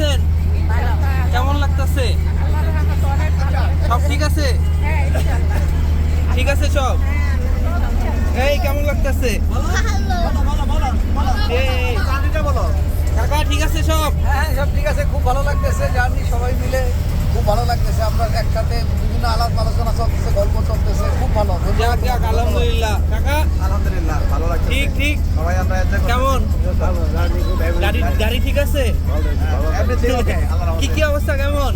আছেন কেমন লাগতেছে? সব ঠিক আছে? ঠিক আছে সব? এই, কেমন লাগতেছে? কাকা, ঠিক আছে সব? হ্যাঁ, হ্যাঁ সব ঠিক আছে। খুব ভালো লাগতেছে। জার্নি সবাই মিলে খুব ভালো লাগতেছে। আমরা একসাথে বিভিন্ন আলাপ আলোচনা চলতেছে আলহামদুলিল্লাহ। কাকা? আলহামদুলিল্লাহ ভালো লাগছে ঠিক ঠিক। সবাই আমরা কেমন ভালো, journey খুব heavy। গাড়ি গাড়ি ঠিক আছে? Everything okay, আল্লাহর কি কি অবস্থা কেমন?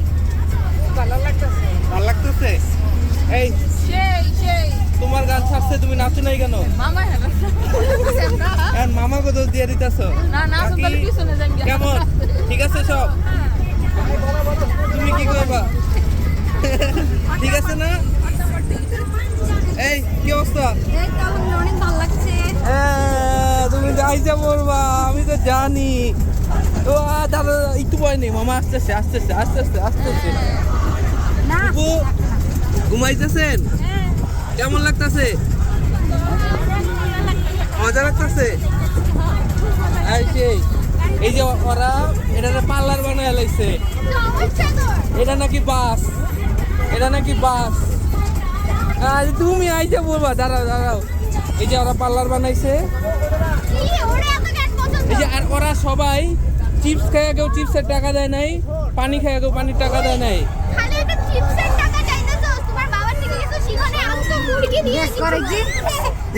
ভালো লাগতেছে। ভালো লাগতেছে? এই তোমার গান ছাড়ছে তুমি নাচো নাই কেন? মামা হ্যাঁ মামাকে দোষ দিয়ে দিতেছো। কেমন? ঠিক আছে সব? তুমি কি করবা? ঠিক আছে না? এই কি অবস্থা? তো অনেক ভালো লাগছে। হ্যাঁ, তুমি যাইতে বলবা আমি তো জানি। ও আ, দাদা একটু ভয় নেই মামা আসতেছে আসতেছে আসতেছে আসতেছে। না আপু ঘুমাইতেছেন? কেমন লাগতেছে? মজা লাগতেছে? এই সেই এই যে ওরা এটা পার্লার বানায় লাইছে। এটা নাকি বাস? এটা নাকি বাস? আরে তুমি আইতে বলবা দাঁড়াও দাঁড়াও। এই যে ওরা পার্লার বানাইছে। এই যে আর ওরা সবাই চিপস খেয়ে কেউ চিপসের টাকা দেয় নাই পানি খেয়ে কেউ পানির টাকা দেয় নাই।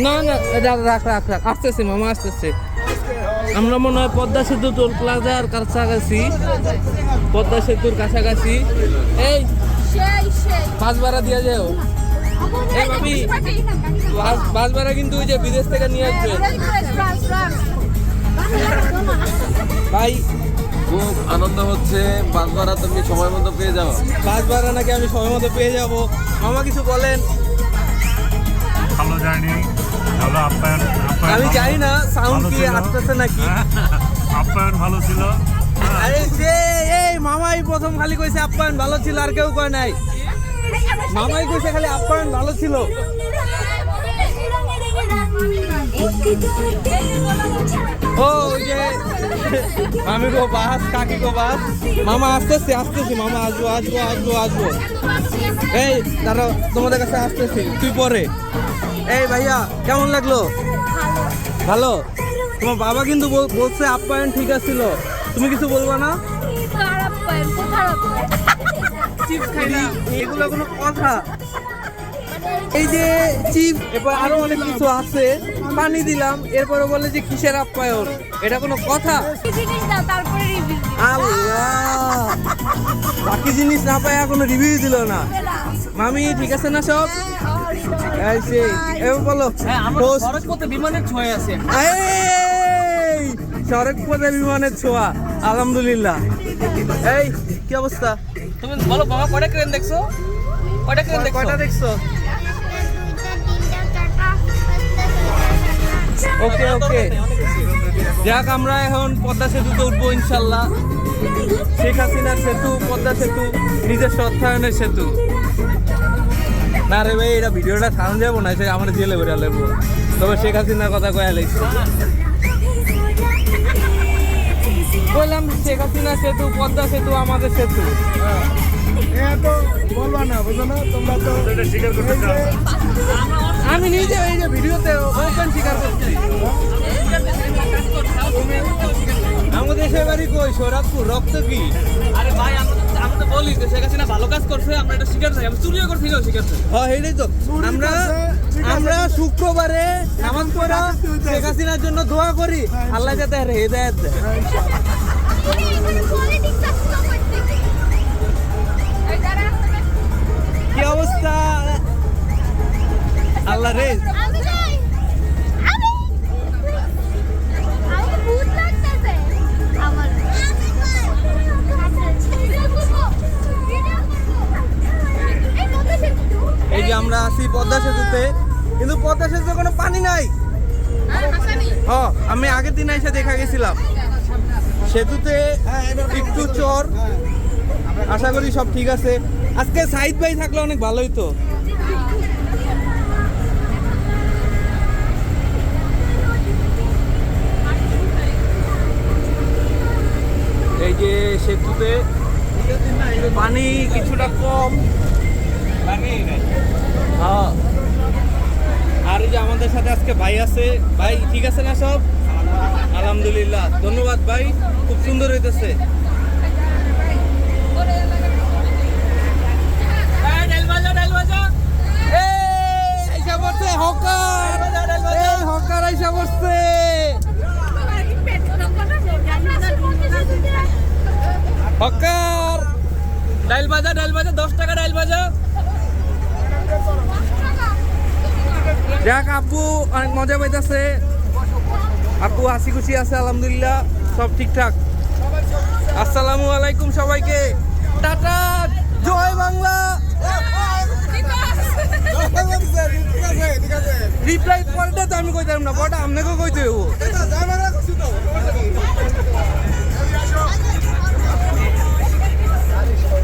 না না রাখ রাখ রাখ আসতেছে মামা আসতেছে। আমরা মনে হয় পদ্মা সেতু টোল প্লাজার কাছাকাছি পদ্মা সেতুর কাছাকাছি। এই সেই সেই। বাস ভাড়া দিয়ে যাও। এই ভাবি। বাস বাস ভাড়া কিন্তু ওই যে বিদেশ থেকে নিয়ে ফ্রান্স ভাই খুব আনন্দ হচ্ছে বাস ভাড়া তুমি সময় মতো পেয়ে যাও। বাস ভাড়া নাকি আমি সময় মতো পেয়ে যাব? মামা কিছু বলেন। ভালো জার্নি ভালো আপ্যায়ন আমি জানি না সাউন্ড কি। আসতেছে নাকি? আপ্যায়ন ভালো ছিল। আরে যে এই মামাই প্রথম খালি কইছে আপ্যায়ন ভালো ছিল আর কেউ কয় নাই। মামাই কইছে খালি আপ্যায়ন ভালো ছিল। ও যে আমি গো বাস, কাকি গো বাস। মামা আসতেছি আসতেছি। মামা, আসব আসব আসব আসব। এই, দাঁড়াও, তোমাদের কাছে আসতেছি। তুই পরে। এই ভাইয়া, কেমন লাগল? ভালো। তোমার বাবা কিন্তু বল- বলছে আপ্যায়ন ঠিক আছিল। তুমি কিছু বলবা না? চিপস খাইনি এগুলো কোনো কথা। এই যে চিপস এরপর আরও অনেক কিছু আছে। পানি দিলাম এরপরে বলে যে কিসের আপ্যায়ন? এটা কোনো কথা? আল্লাহ। বাকি জিনিস না পায় এখনও রিভিউ দিল না। মামি ঠিক আছে না সব? বলো। পথে বিমানের ছোঁয়া আছে। এই সড়ক পথে বিমানের ছোঁয়া। আলহামদুলিল্লাহ। এই কি অবস্থা? তুমি বলো বাবা কয়টা ক্রেন দেখছ? কয়টা ক্রেন দেখছ? কয়টা দেখছ? ওকে ওকে যাক আমরা এখন পদ্মা সেতুতে উঠবো ইনশাল্লাহ। শেখ হাসিনার সেতু পদ্মা সেতু নিজস্ব অর্থায়নের সেতু। না রে ভাই এটা ভিডিওটা সাউন্ড যাব না সে আমার জেলে বেরা তবে শেখ হাসিনার কথা কয়া লাগছে বললাম শেখ হাসিনা সেতু পদ্মা সেতু আমাদের সেতু। স্বীকার করতে চাও আমি নিজে এই যে ভিডিওতে ওপেন স্বীকার করছি। আমাদের দেশের বাড়ি কই? সৌরাবপুর রক্ত কি? আরে ভাই আমরা তো- বলি যে শেখ হাসিনা ভালো কাজ করছে আমরা এটা স্বীকার করি। আমি চুরিও করছি এটাও স্বীকার করি। হ্যাঁ এটাই তো। আমরা আমরা শুক্রবারে নামাজ পড়া শেখ হাসিনার জন্য দোয়া করি। আল্লাহ যাতে হেদায়ত দেয়। কি অবস্থা? আল্লাহ রে। এই যে আমরা আছি পদ্মা সেতুতে কিন্তু পদ্মা সেতুতে কোনো পানি নাই। হ আমি আগের দিন এসে দেখা গেছিলাম। সেতুতে একটু চর। আশা করি সব ঠিক আছে। আজকে সাইদ ভাই থাকলে অনেক ভালোই তো এই যে সেতুতে পানি কিছুটা কম। হ্যাঁ। আর যে আমাদের সাথে আজকে ভাই আছে। ভাই, ঠিক আছে না সব? আলহামদুলিল্লাহ। ধন্যবাদ ভাই। খুব সুন্দর হইতেছে। এই, আইসা পড়ছে হকার। এই হকার আইসা পড়ছে। হকার। ডাইল বাজা ডাইল বাজা দশ টাকা ডাইল বাজা। যাক আপু অনেক মজা পাইতেছে। আপু হাসি খুশি আছে আলহামদুলিল্লাহ। সব ঠিকঠাক? আসসালামু আলাইকুম সবাইকে। টাটা, জয় বাংলা। রিপ্লাই তো আমি কইতাম না বটা আপনাকেও কইতে হইব।